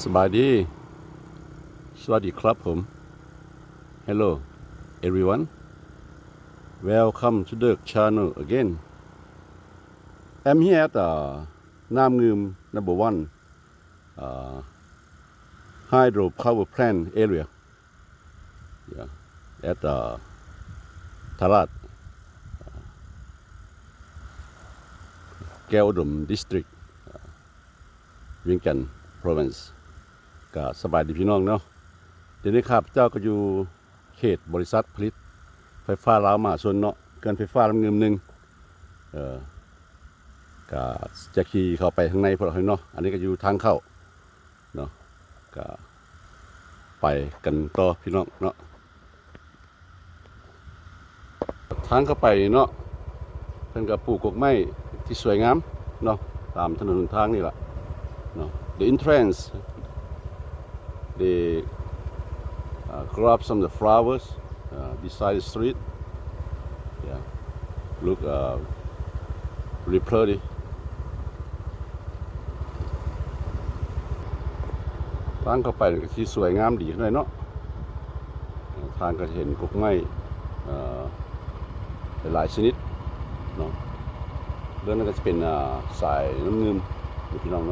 สบายดี สวัสดีครับผม Hello everyone Welcome to the channel again I'm here at uh, Nam Ngum number one uh, hydro power plant area yeah, at uh, Talat uh, แก้วดม district เวียงจัน province ก็สบายดีพี่น้องเนาะเดี๋ยวนี้ครับเจ้าก็อยู่เขตบริษัทผลิต ไฟฟ้าลาวมาส่วนเนาะเกินไฟฟ้าลำเงิมหนึ่งเออก็จะขี่เข้าไปข้างในพวกเราเนาะอันนี้ก็อยู่ทางเข้าเนาะก็ไปกันต่อพี่น้องเนาะทางเข้าไปเนาะเพิ่นก็ปลูกกกไม้ที่สวยงามเนาะตามถนนทางนี่แหละ No, the entrance, they uh, grow up some of the flowers uh, beside the street. Yeah, look uh, really pretty. ทางเข้าไปก็ที่สวยงามดีขนาดเนาะทางก็เห็นกกไม้หลายชนิดเนาะเรื่องนั้นก็จะเป็นสายน้ำเงินพี่น้องเน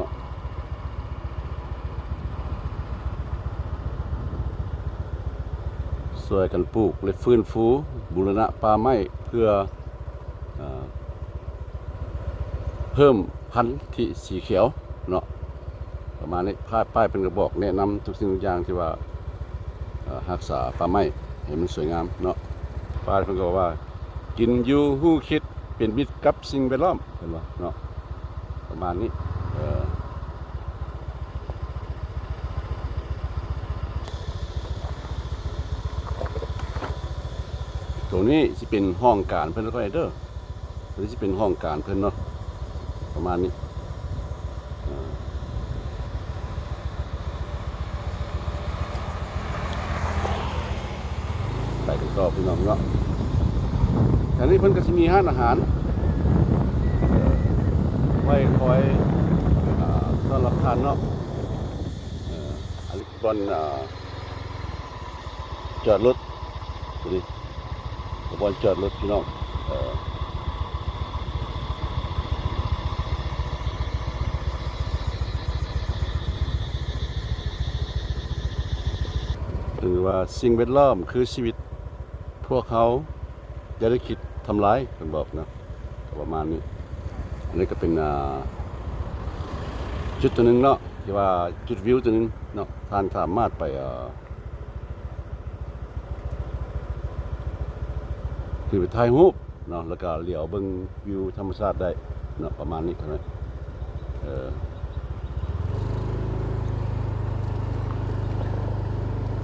าะ ช่วยกันปลูกและฟื้นฟูบูรณะป่าไม้เพื่อเอเพิ่มพันธุ์ที่สีเขียวเนาะประมาณนี้ป้ายป้ายเป็นกระบอกแนะนำทุกสิ่งทุกอย่างที่ว่ารักษาป่าไม้ให้มันสวยงามเนาะป้ายเพิ่นก็บอกว่า กินอยู่หู้คิดเป็นมิตรกับสิ่งแวดล้อมเห็นบ่เนาะประมาณนี้เออ ตรงนี้จะเป็นห้องการเพิ่อนก็ไอเด้อหรือจะเป็นห้องการเพิ่อนเนาะประมาณนี้ไปกันต่อพี่น้องเนาะแถวนี้เพิ่อนก็จะมีห้านอาหารเอ่อไว้คอยต้อนรับทานเนาะเอ่ออันนี้บอนจอดรถดูดิ บวนจอดรถพี่น้องถือว่าสิ่งแวดล้อมคือชีวิตพวกเขาอย่าได้คิดทำร้ายเป็นบอกนะประมาณนี้ อันนี้ก็เป็นจุดตัวหนึ่งเนาะที่ว่าจุดวิวตัวหนึงเนาะท่านสามารถไปอ่า คือไปถ่ายรูปเนาะแล้วก็เหลียวเบิ่งวิวธรรมชาติได้เนาะประมาณนี้เท่านั้นเออ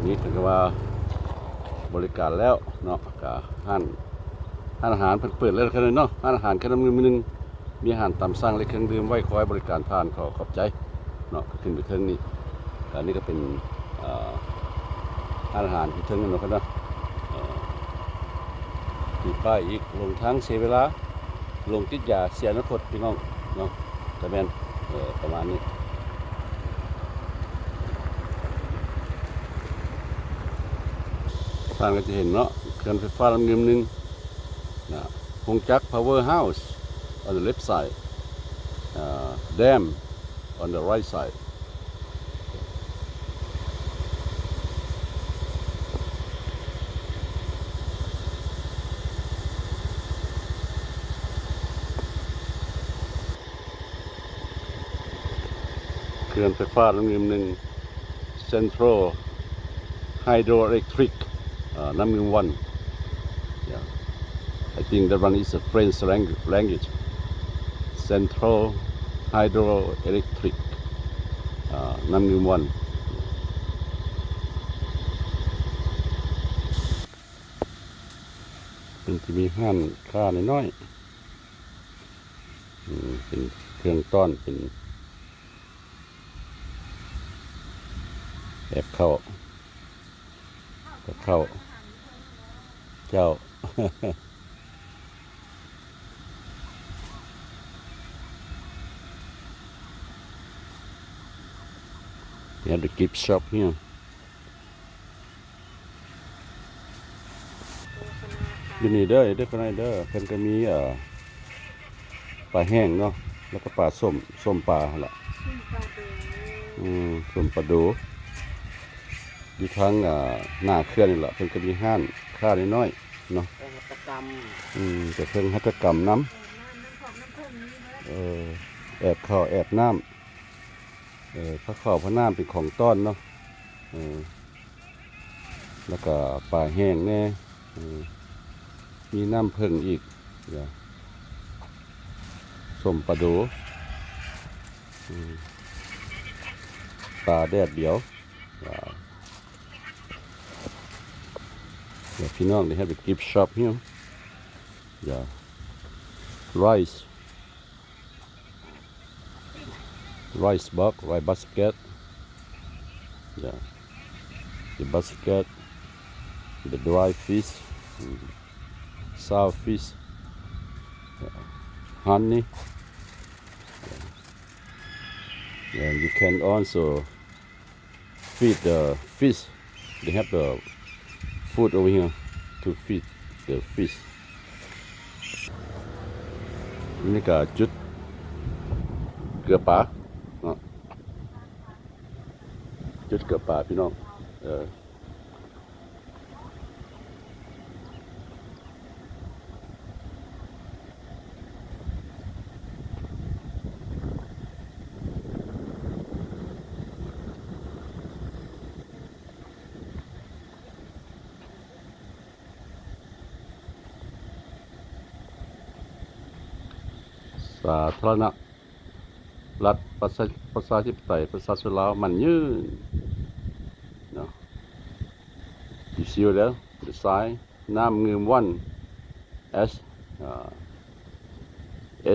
นี่ถึงกับว่าบริการแล้วเนาะกับห้านห้านอาหารเพิ่นเปิดแล้วแค่นั้นเนาะห้านอาหารแค่นั้นมือนึงมีอาหารตามสั่งและเครื่องดื่มไว้คอยบริการทานขอขอบใจเนาะก็ขึ้นไปเทิงนี่อันนี้ก็เป็นอ่าห้านอาหารที่เทิงนั่นเนาะครับเนาะ มีป้ายอีกลงทางเสียเวลา ลงติดยาเสียนคตพี่น้องเนาะแต่แมนประมาณนี้ท่านก็จะเห็นเนาะเครื่องไฟฟ้าลำเนียมหนึ่งนะพงจัก power house on the left side uh, dam on the right side รื่องไฟฟ้าน้ำเงินหนึ่ง Central Hydroelectric น้ำเงิน one yeah I think that one is a French language Central Hydroelectric น้ำเงิน one เป็นที่มีห้านค่าน้อยๆเป็นเครื่องต้อนเป็น แอบเข้าก็เข้า เจ้า They have the gift shop here. อยู่นี่เด้อเด้อคนไหนเด้อเพิ่นก็มีเอ่อปลาแห้งเนาะแล้วก็ปลาส้มส้มปลาหั่นล่ะอืมส้มปลาดู อยู่ทางอ่าหน้าเขื่อนนี่ล่ะเพิ่นก็มีห้านค้าน้อยๆเนาะเป็นหัตถกรรมอืมแต่เพิ่นหัตถกรรมน้ำน้ำน้ำของน้ำเพิ่มนี้นะเออแอบข้าวแอบน้ำเออพระข้าวพระน้ำเป็นของต้อนเนาะเออแล้วก็ปลาแห้งแน่เออมีน้ำเพิ่งอีกเดี๋ยวสมปลาดูอืมปลาแดดเดียวว้าว เดี๋ยวพี่น้องได้ have a gift shop here yeah rice rice box, rice basket. Yeah. The basket, the dry fish, mm, sour fish, yeah. honey. Yeah. And you can also feed the fish. They have the food over here to feed the fish. นี่ก็จุดเกลือปลาเนาะจุดเกลือปลาพี่น้องเออสา ธารณรัฐประชาประชาธิปไตยประชาชนลาวมันยืนเนาะดิซิวแล้วดีไซน์น้ำเงินวันเอส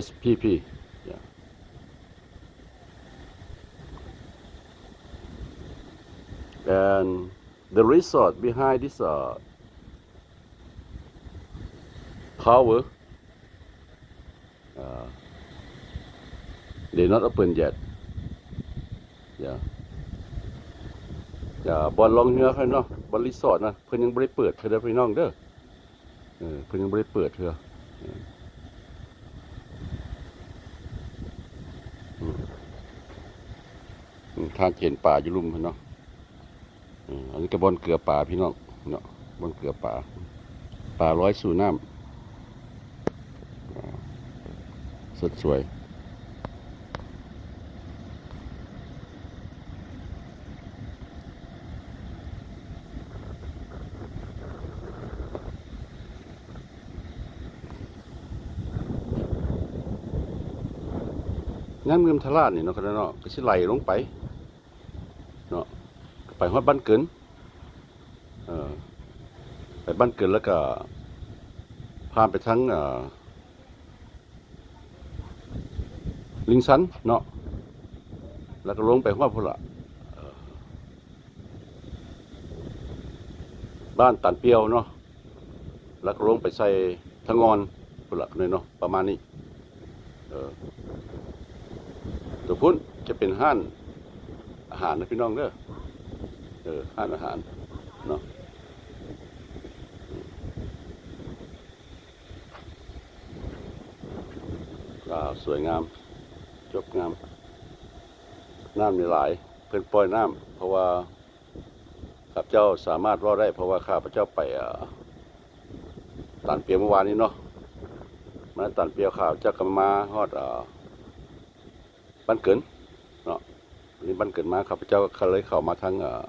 SPP yeah. และ the result behind this uh, power uh, they not open yet yeah อย่าบอลลองเรือเขาเนาะบอลรีสอร์ทนะเพิ่นยังบ่ได้เปิดเธอเด้อพี่น้องเด้อเออเพิ่นยังบ่ได้เปิดเธอทางเห็นป่าอยู่ลุ่มเพิ่นาะอออันนี้ก็บอนเกลือป่าพี่น้องเนาะบอนเกลือป่าป่าร้อยสู่น้ำสดสวย งานเมืองทลาดนี่เนาะครับเนาะก็สิไหลลงไปเนาะไปฮอดบ้านเกินเออไปบ้านเกินแล้วก็ผ่านไปทั้งเอ่อลิงซันเนาะแล้วก็ลงไปฮอดพุ่นละบ้านตันเปียวเนาะแล้วก็ลงไปใส่ทางอนพุ่นละเนาะประมาณนี้เออ ตัวพุ่นจะเป็นห้านอาหารนะพี่น้องเด้อเออห้านอาหารเนาะอ่าสวยงาม จบงาม น้ำมีหลาย เพิ่นปล่อยน้ำเพราะว่าข้าพเจ้าสามารถรอดได้ เพราะว่าข้าพเจ้าไปตันเปียเมื่อวานนี้เนาะมาตันเปียวข้าพเจ้าก็มาฮอดอ่า บ้านเกินเนาะวันนี้บ้านเกินมาข้าพเจ้าก็เลยเข้ามาทางเอ่อ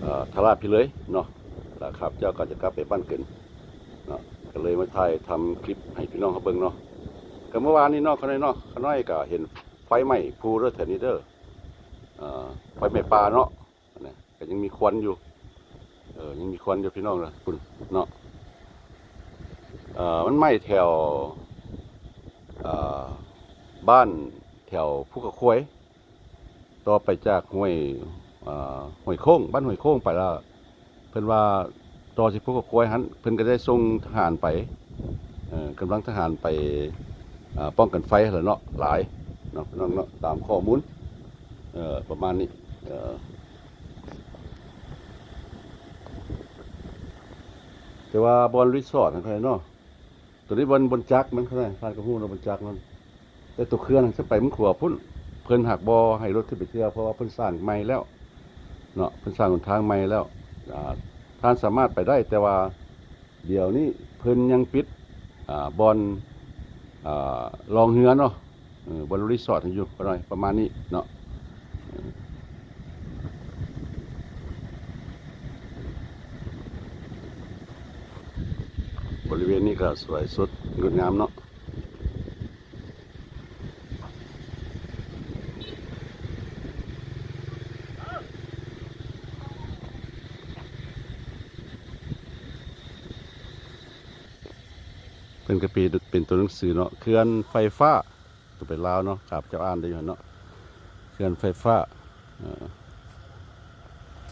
เอ่อทราพี่เลยเนาะแล้วข้าพเจ้าก็จะกลับไปบ้านเกินเนาะก็เลยมาถ่ายทำคลิปให้พี่น้องเขาเบิ่งเนาะก็เมื่อวานนี้เนาะเขาน้อยเนาะเขาน้อยก็เห็นไฟไหม้ภูเรือแถวนี้เดอเอ่อไฟไหม้ป่าเนาะนะก็ยังมีควันอยู่เออยังมีควันอยู่พี่น้องเลยคุณเนาะเออมันไหม้แถว บ้านแถวภูกระควย ต่อไปจากห้วยห้วยโค้ง บ้านห้วยโค้งไปแล้ว เพิ่นว่าต่อสิภูกระควยหันเพิ่นก็ได้ส่งทหารไปกำลังทหารไปป้องกันไฟหั่นแหละเนาะหลายเนาะน้องเนาะตามข้อมูลประมาณนี้แต่ว่าบอลรีสอร์ทนะใครเนาะ ตัวนี้บอลบนจักรมันเขาได้พานกระหู้เราบนจักรนั่นแต่ตัวเครื่องจะไปมันขวบพุ่นเพิ่นหักบอให้รถขึ้นไปเที่ยวเพราะว่าเพิ่นสร้างใหม่แล้วเนาะเพิ่นสร้างหนทางใหม่แล้วท่านสามารถไปได้แต่ว่าเดี๋ยวนี้เพิ่นยังปิดอ่าบอลอ่าลองเฮือเนาะบอลรีสอร์ทอยู่ประมาณประมาณนี้เนาะ บริเวณนี้ก็สวยสดงดงามเนาะเป็นกระปีเป็นตัวหนังสือเนาะเขื่อนไฟฟ้าตัวเป็นลาวเนาะครับเจ้าอ่านได้อยู่เนาะเขื่อนไฟฟ้า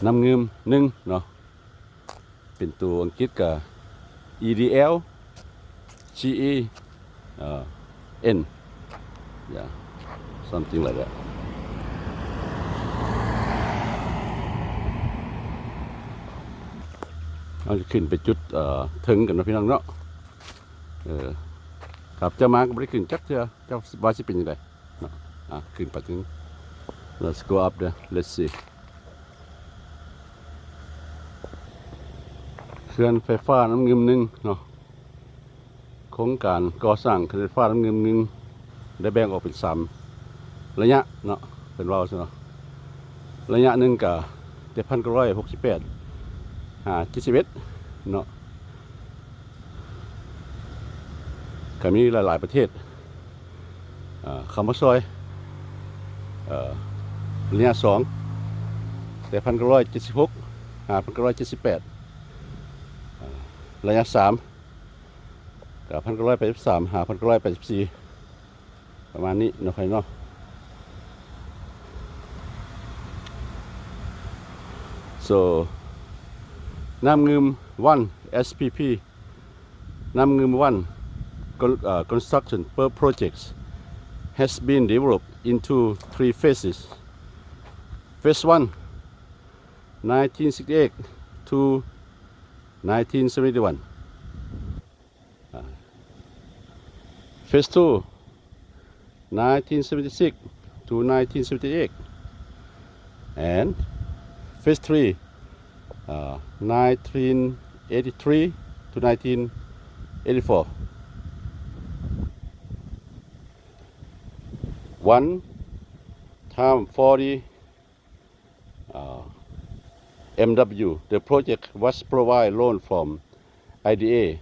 น้ำเงิมหนึ่งเนาะเป็นตัวอังกฤษกับ EDL GE uh, N yeah something like that เราจะขึ้นไปจุดเอ่อถึงกันนะพี่น้องเนาะเออครับเจ้ามาก็ไม่ได้ขึ้นจักเทื่อเจ้าว่าสิเป็นยังไงเนาะอะขึ้นไปถึง let's go up there let's see ขื่อนไฟฟ้าน้ำเงิมหนึ่งเนาะโครงการก่อสร้างเขื่อนไฟฟ้าน้ำเงิมหนึ่งได้แบ่งออกเป็นสามระยะเนาะเป็นว่าใช่เนาะระยะหนึ่งกับเจ็ดพันเก้าร้อยหกสิบแปดหาเจ็ดสิบเอ็ดเนาะก็มีหลาย ๆ ประเทศอ่าคำว่าซอยเอ่อระยะสองแต่พันเก้าร้อยเจ็ดสิบหกหาพันเก้าร้อยเจ็ดสิบแปด ระยะสามกับพันเก้าร้อยแปดสิบสามหาพันเก้าร้อยแปดสิบสี่ประมาณนี้เนาะใครเนาะ so น้ำเงิม one SPP น้ำเงิม one con- uh, construction per projects has been developed into three phases phase one 1968 to 1971. Uh, phase 2, 1976 to 1978. And phase 3, uh, 1983 to 1984. One time 40 uh, MW. The project was provide loan from IDA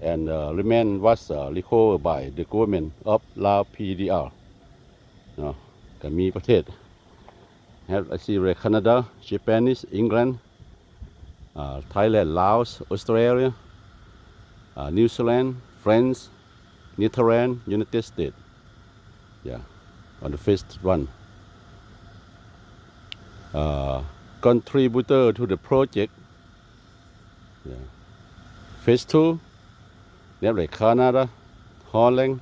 and uh, remain was uh, recovered by the government of Lao PDR เนาะก็มีประเทศ have I see like Canada Japanese England uh, Thailand Laos Australia uh, New Zealand France Netherlands United States yeah on the first one uh, contributor to the project. Yeah. Phase two, they have like Canada, Holland,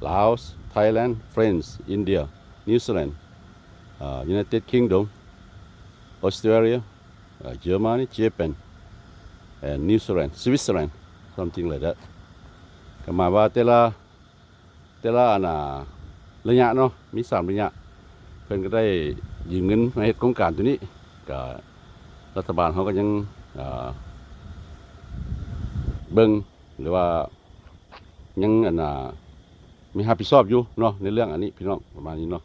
Laos, Thailand, France, India, New Zealand, uh, United Kingdom, Australia, uh, Germany, Japan, and New Zealand, Switzerland, something like that. ก็มาว่าแต่ละแต่ละอันน่ะระยะเนาะมีสามระยะ เพิ่นก็ได้ยืมเงินมาเฮ็ดโครงการตัวนี้ ก็รัฐบาลเขาก็ยังเบิ่งหรือว่ายังอันน่ะมีรับผิดชอบอยู่เนาะในเรื่องอันนี้พี่น้องประมาณนี้เนาะ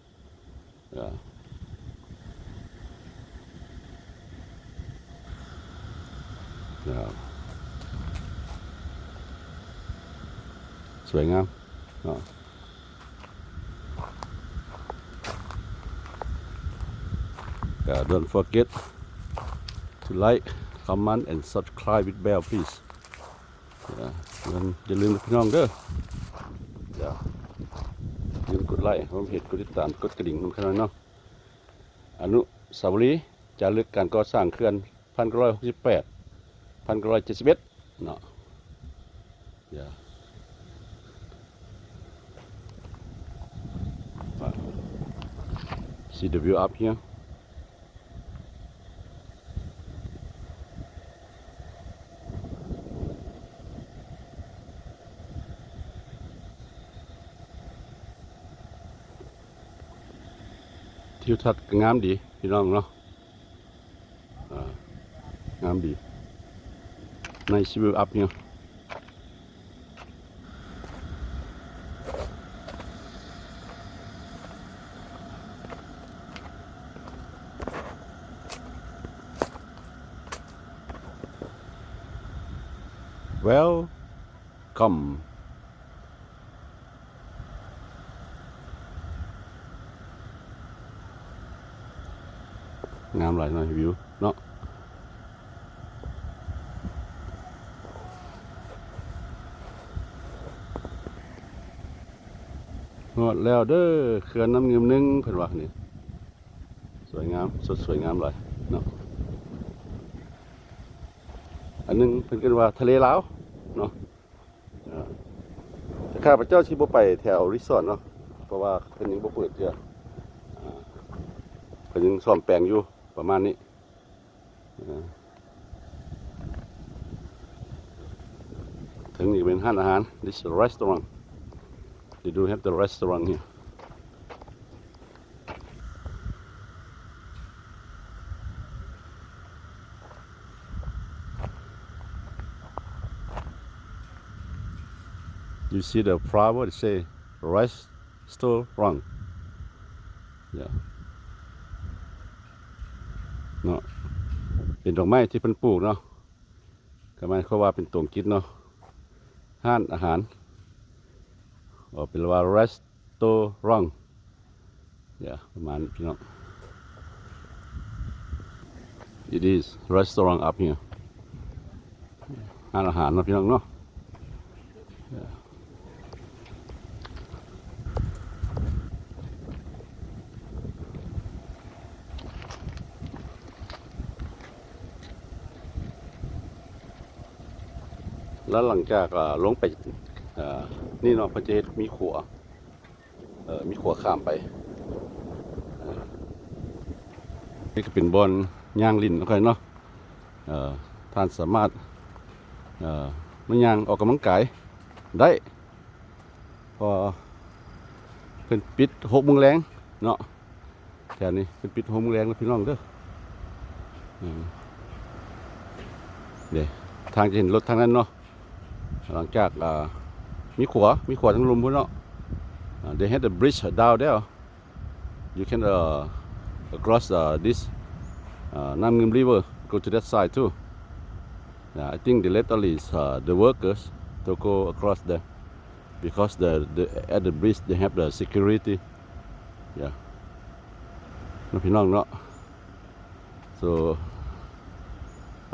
สวยงามเนาะ Uh, don't forget to like, comment, and subscribe with bell, please. อย่าลืมพี่น้องเด้ออย่าลืมกดไลค์ผมเพจกดติดตามกดกระดิ่งมันขนาดเนาะอนุสาวรีย์จารึกการก่อสร้างเขื่อนพันกร้อยหกสิบแปดพันกร้อยเจ็ดสิบเอ็ดเนาะอย่า see the view up here. View ทิว ทัศน์ก็งามดีพี่น้องเนาะอ่างามดี nice view up here welcome ามหลายหน่อยวิวเนาะหมดแล้วเด้อเขื่อนน้ำเงิมหนึงเพิ่นว่านี่สวยงามสดสวยงามหลายเนาะอันหนึงเพิ่นกันว่าทะเลลาวเนาะแต่ข้าพเจ้าสิบไปแถวรีสอร์ทเนาะเพราะว่าเพิ่นยังบ่เปิดเทื่ออ่าเพิ่นยังซ่อมแปลงอยู่ ประมาณนี้เออถึงนี่เป็นห้านอาหาร this is a restaurant they do have the restaurant here you see the flower it say restaurant yeah เป็นดอกไม้ที่เพิ่นปลูกเนาะก็หมายความว่าเป็นตวงกิดเนาะห้านอาหารออกเป็นว่า restaurant อย่าประมาณนี้พี่น้อง it is restaurant up here ห้านอาหารเนาะพี่น้องเนาะ แล้วหลังจากลงไปนี่เนาะพนจะเฮ็ดมีขัวมีขัวข้ามไปนี่ก็เป็นบอลย่างลินแล้วกันเนาะท่านสามารถเอ่อมันย่างออกกำลังกายได้ พอเป็นปิดหกโมงแรงเนาะแถวนี้เป็นปิดหกโมงแรงแล้วพี่น้องเด้อเดี๋ยวทางจะเห็นรถทางนั้นเนาะ หลังจากอ่ามีขวามีขวาทั้งลมพุ่นเนาะอ่า they had a bridge down there you can uh, cross uh, this uh, Nam Ngim River go to that side too yeah, I think they let only uh, the workers to go across there because the, the at the bridge they have the security yeah น้องพี่น้องเนาะ so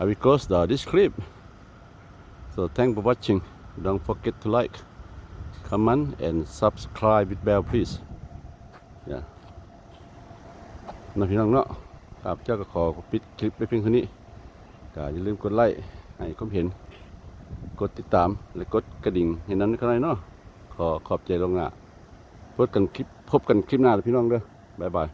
I will close the, this clip So thank for watching. Don't forget to like, comment, and subscribe with bell, please. Yeah. น้องพี่น้องเนาะครับเจ้าก็ขอปิดคลิปไปเพียงเท่านี้ก็อย่าลืมกดไลค์ให้ความเห็น กดติดตามและกดกระดิ่งเห็นนั้นก็ได้เนาะขอขอบใจลงหน้าพบกันคลิปพบกันคลิปหน้าพี่น้องเด้อบ๊ายบาย